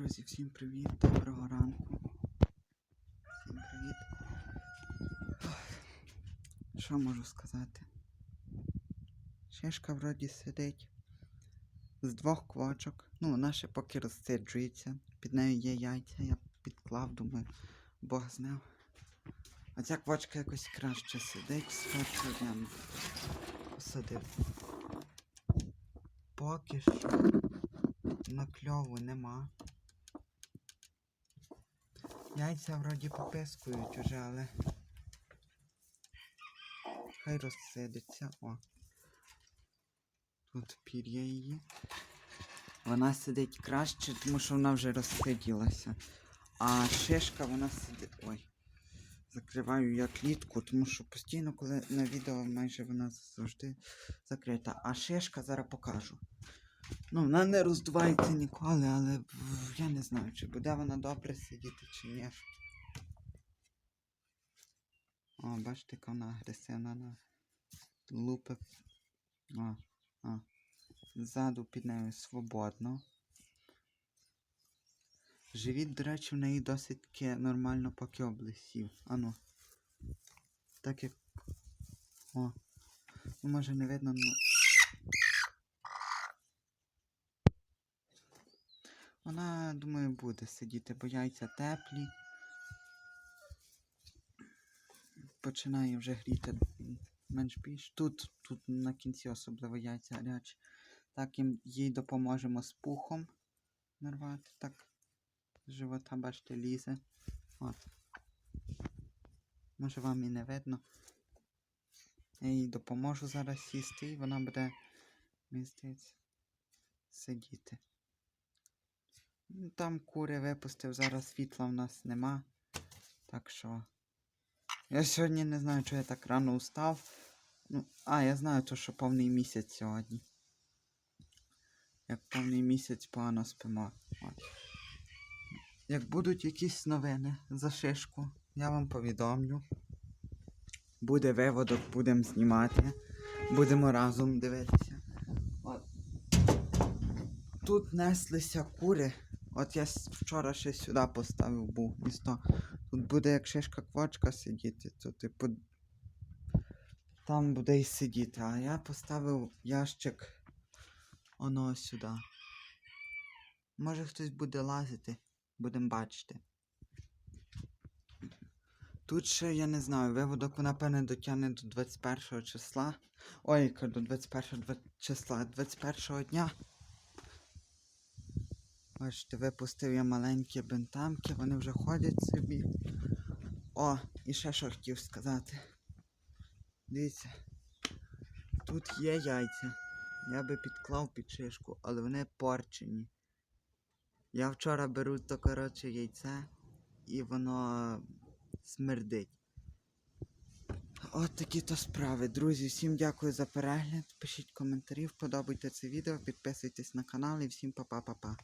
Друзі, всім привіт, доброго ранку. Всім привіт. Що можу сказати? Шишка вроді сидить з двох квочок. Ну, вона ще поки розсиджується. Під нею є яйця, я підклав, думаю, Бог знав. А ця квочка якось краще сидить, з першого дня посадив. Поки що на кльову нема. Яйця вроді попискують уже, але хай розсидиться. О. Тут пір'я її. Вона сидить краще, тому що вона вже розсиділася. А шишка вона сидить. Ой. Закриваю я клітку, тому що постійно, коли на відео майже вона завжди закрита. А шишка зараз покажу. Ну, вона не роздувається ніколи, але я не знаю, чи буде вона добре сидіти, чи ні. О, бачите, яка вона агресивна на лупи. О, о. Ззаду під нею свободно. Живіт, до речі, в неї досить нормально поки облисів. Ану. Так як. О. Ну, може не видно, ну. Вона, думаю, буде сидіти, бо яйця теплі. Починає вже гріти менш більш. Тут, тут на кінці особливо яйця гарячі. Так їм їй допоможемо з пухом нарвати. Так, з живота, бачите, лізе. От. Може вам і не видно. Я їй допоможу зараз сісти і вона буде, мені здається, сидіти. Ну, Там кури випустив, зараз світла в нас нема. Так що. Я сьогодні не знаю, чого я так рано устав. Ну, а, я знаю, то, що повний місяць сьогодні. Як повний місяць погано спимо. От. Як будуть якісь новини за шишку, я вам повідомлю. Буде виводок, будемо знімати. Будемо разом дивитися. От. Тут неслися кури. От я вчора ще сюди поставив був місто. Тут буде як шишка квочка сидіти, то типу. Там буде і сидіти. А я поставив ящик оно сюди. Може хтось буде лазити, будемо бачити. Тут ще, я не знаю, виводок напевне, дотягне до 21 числа. Ой, до 21 числа, 21 дня. Бачите, випустив я маленькі бентамки, вони вже ходять собі. О, і ще що хотів сказати. Дивіться. Тут є яйця. Я би підклав під шишку, але вони порчені. Я вчора беру то, коротше, яйце і воно смердить. От такі то справи. Друзі, всім дякую за перегляд. Пишіть коментарі, вподобайте це відео, підписуйтесь на канал і всім па-па-па-па.